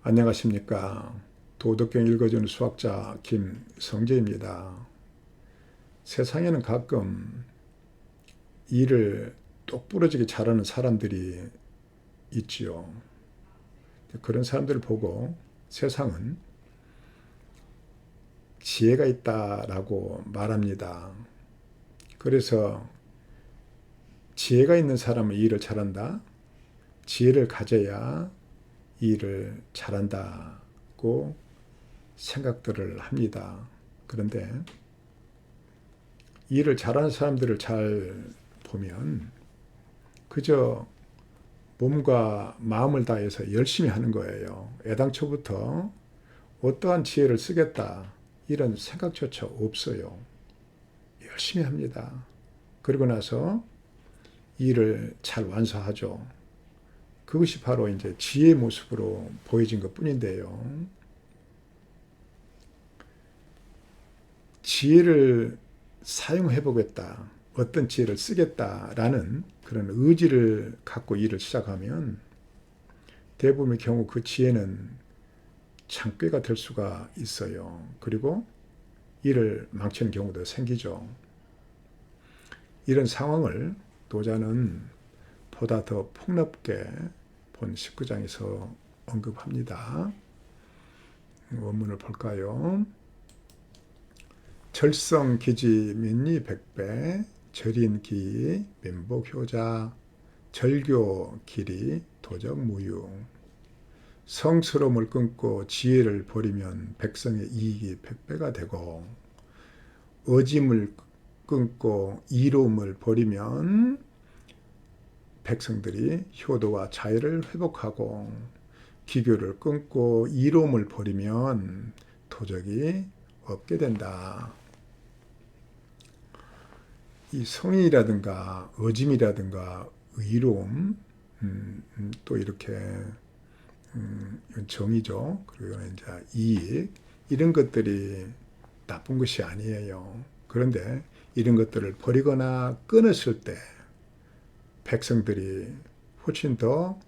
안녕하십니까. 도덕경 읽어주는 수학자 김성재입니다. 세상에는 가끔 일을 똑부러지게 잘하는 사람들이 있지요. 그런 사람들을 보고 세상은 지혜가 있다라고 말합니다. 그래서 지혜가 있는 사람은 일을 잘한다. 지혜를 가져야 일을 잘한다고 생각들을 합니다. 그런데 일을 잘하는 사람들을 잘 보면 그저 몸과 마음을 다해서 열심히 하는 거예요. 애당초부터 어떠한 지혜를 쓰겠다 이런 생각조차 없어요. 열심히 합니다. 그러고 나서 일을 잘 완수하죠. 그것이 바로 이제 지혜의 모습으로 보여진 것 뿐인데요. 지혜를 사용해 보겠다. 어떤 지혜를 쓰겠다라는 그런 의지를 갖고 일을 시작하면 대부분의 경우 그 지혜는 창꾀가 될 수가 있어요. 그리고 일을 망치는 경우도 생기죠. 이런 상황을 도자는 보다 더 폭넓게 본 19장에서 언급합니다. 원문을 볼까요? 절성 기지 민리 백배 절인 기 민복 효자 절교 길이 도적 무용 성스러움을 끊고 지혜를 버리면 백성의 이익이 백배가 되고 어짐을 끊고 이로움을 버리면 백성들이 효도와 자유를 회복하고 기교를 끊고 이로움을 버리면 도적이 없게 된다. 이 성인이라든가 어짐이라든가 의로움 음, 음, 또 이렇게 음, 정의죠. 그리고 이제 이익 이런 것들이 나쁜 것이 아니에요. 그런데 이런 것들을 버리거나 끊었을 때 백성들이 훨씬 더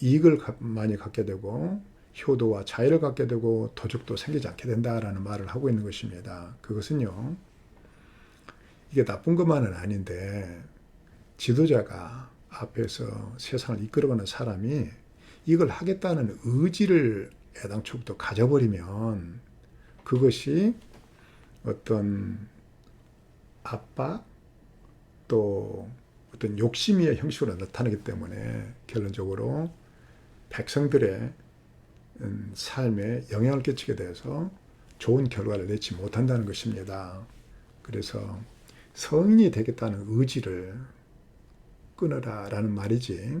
이익을 많이 갖게 되고 효도와 자유를 갖게 되고 도적도 생기지 않게 된다라는 말을 하고 있는 것입니다. 그것은요. 이게 나쁜 것만은 아닌데 지도자가 앞에서 세상을 이끌어가는 사람이 이걸 하겠다는 의지를 애당초부터 가져버리면 그것이 어떤 압박 또 어떤 욕심의 형식으로 나타나기 때문에 결론적으로 백성들의 음, 삶에 영향을 끼치게 돼서 좋은 결과를 내지 못한다는 것입니다. 그래서 성인이 되겠다는 의지를 끊어라 라는 말이지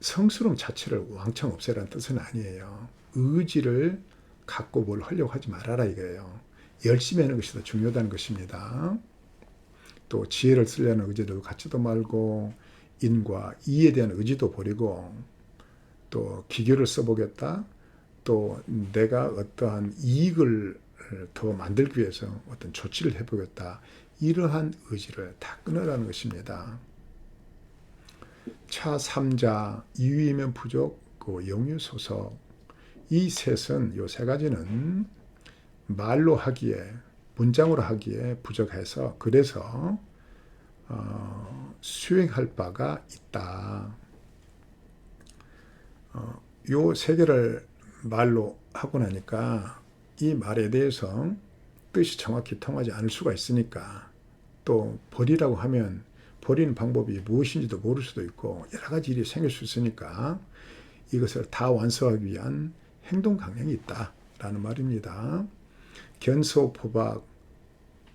성스러움 자체를 왕창 없애라는 뜻은 아니에요. 의지를 갖고 뭘 하려고 하지 말아라 이거예요. 열심히 하는 것이 더 중요하다는 것입니다. 또 지혜를 쓰려는 의지도 갖지도 말고 인과 이에 대한 의지도 버리고 또 기교를 써보겠다. 또 내가 어떠한 이익을 더 만들기 위해서 어떤 조치를 해보겠다. 이러한 의지를 다 끊으라는 것입니다. 차 3자, 이위면 부족, 그 영유 소속 이 셋은 요 세 가지는 말로 하기에 문장으로 하기에 부족해서 그래서 어, 수행할 바가 있다. 어, 요세 개를 말로 하고 나니까 이 말에 대해서 뜻이 정확히 통하지 않을 수가 있으니까 또 버리라고 하면 버리는 방법이 무엇인지도 모를 수도 있고 여러 가지 일이 생길 수 있으니까 이것을 다 완수하기 위한 행동 강령이 있다라는 말입니다. 견소 포박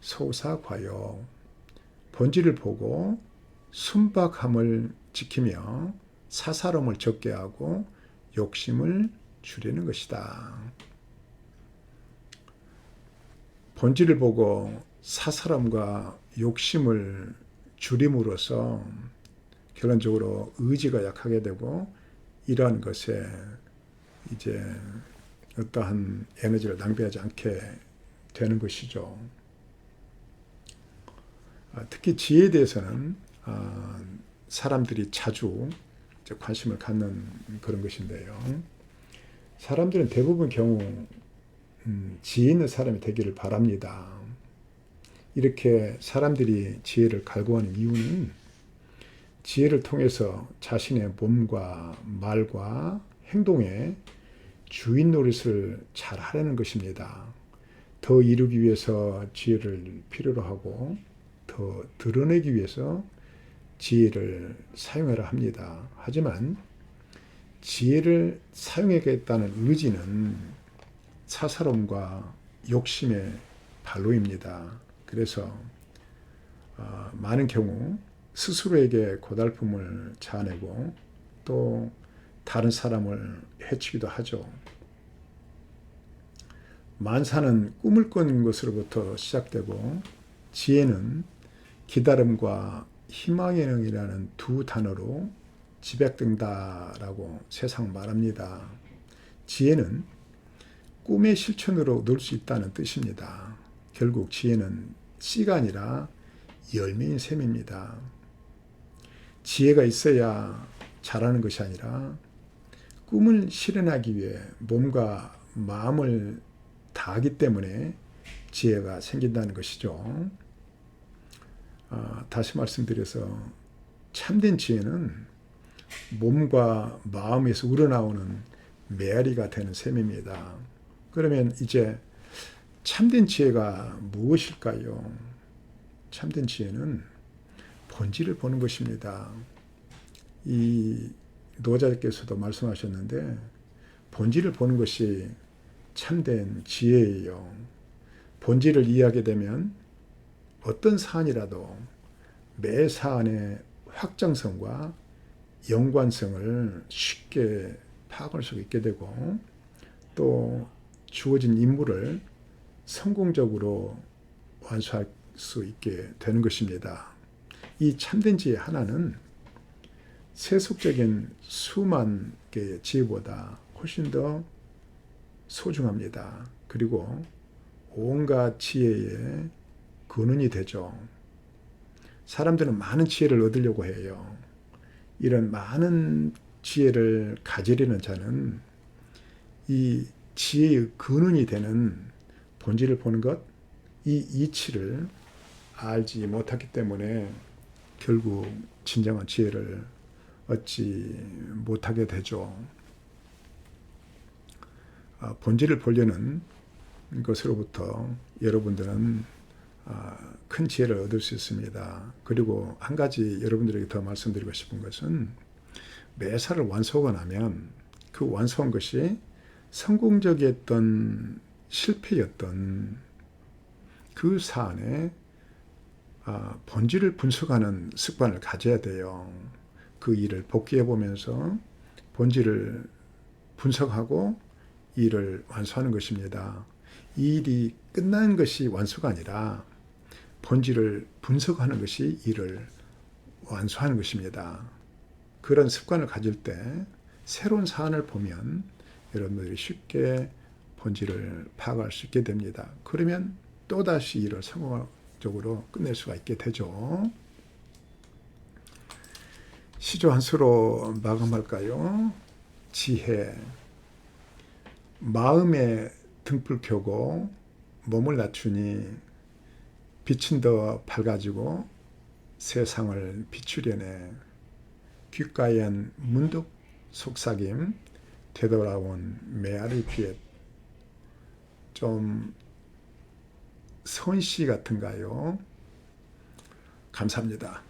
소사과요 본질을 보고 순박함을 지키며 사사로움을 적게 하고 욕심을 줄이는 것이다. 본질을 보고 사사람과 욕심을 줄임으로써 결론적으로 의지가 약하게 되고 이러한 것에 이제 어떠한 에너지를 낭비하지 않게 되는 것이죠. 아, 특히 지혜에 대해서는 아, 사람들이 자주 관심을 갖는 그런 것인데요. 사람들은 대부분 경우 음, 지혜 있는 사람이 되기를 바랍니다. 이렇게 사람들이 지혜를 갈구하는 이유는 지혜를 통해서 자신의 몸과 말과 행동에 주인 노릇을 잘 하려는 것입니다. 더 이루기 위해서 지혜를 필요로 하고 더 드러내기 위해서 지혜를 사용하라 합니다. 하지만 지혜를 사용하겠다는 의지는 사사로움과 욕심의 발로입니다. 그래서 어, 많은 경우 스스로에게 고달픔을 자아내고 또 다른 사람을 해치기도 하죠. 만사는 꿈을 꾼 것으로부터 시작되고 지혜는 기다림과 희망의 능이라는 두 단어로 지백된다라고 세상 말합니다. 지혜는 꿈의 실천으로 넣을 수 있다는 뜻입니다. 결국 지혜는 씨가 아니라 열매인 셈입니다. 지혜가 있어야 잘하는 것이 아니라 꿈을 실현하기 위해 몸과 마음을 다하기 때문에 지혜가 생긴다는 것이죠. 아, 다시 말씀드려서 참된 지혜는 몸과 마음에서 우러나오는 메아리가 되는 셈입니다. 그러면 이제 참된 지혜가 무엇일까요? 참된 지혜는 본질을 보는 것입니다. 이 노자께서도 말씀하셨는데 본질을 보는 것이 참된 지혜예요. 본질을 이해하게 되면 어떤 사안이라도 매 사안의 확장성과 연관성을 쉽게 파악할 수 있게 되고 또 주어진 임무를 성공적으로 완수할 수 있게 되는 것입니다. 이 참된 지혜 하나는 세속적인 수만 개의 지혜보다 훨씬 더 소중합니다. 그리고 온갖 지혜의 근원이 되죠. 사람들은 많은 지혜를 얻으려고 해요. 이런 많은 지혜를 가지려는 자는 이 지혜의 근원이 되는 본질을 보는 것, 이 이치를 알지 못하기 때문에 결국 진정한 지혜를 얻지 못하게 되죠. 아, 본질을 보려는 것으로부터 여러분들은 아, 큰 지혜를 얻을 수 있습니다. 그리고 한 가지 여러분들에게 더 말씀드리고 싶은 것은 매사를 완수하고 나면 그 완수한 것이 성공적이었던 실패였던 그 사안의 아, 본질을 분석하는 습관을 가져야 돼요. 그 일을 복귀해 보면서 본질을 분석하고 일을 완수하는 것입니다. 이 일이 끝난 것이 완수가 아니라 본질을 분석하는 것이 일을 완수하는 것입니다. 그런 습관을 가질 때 새로운 사안을 보면 여러분들이 쉽게 본질을 파악할 수 있게 됩니다. 그러면 또다시 일을 성공적으로 끝낼 수가 있게 되죠. 시조 한 수로 마감할까요? 지혜. 마음에 등불 켜고 몸을 낮추니 빛은 더 밝아지고 세상을 비추려네. 귓가엔 문득 속삭임 되돌아온 메아리 귀에 좀 선시 같은가요? 감사합니다.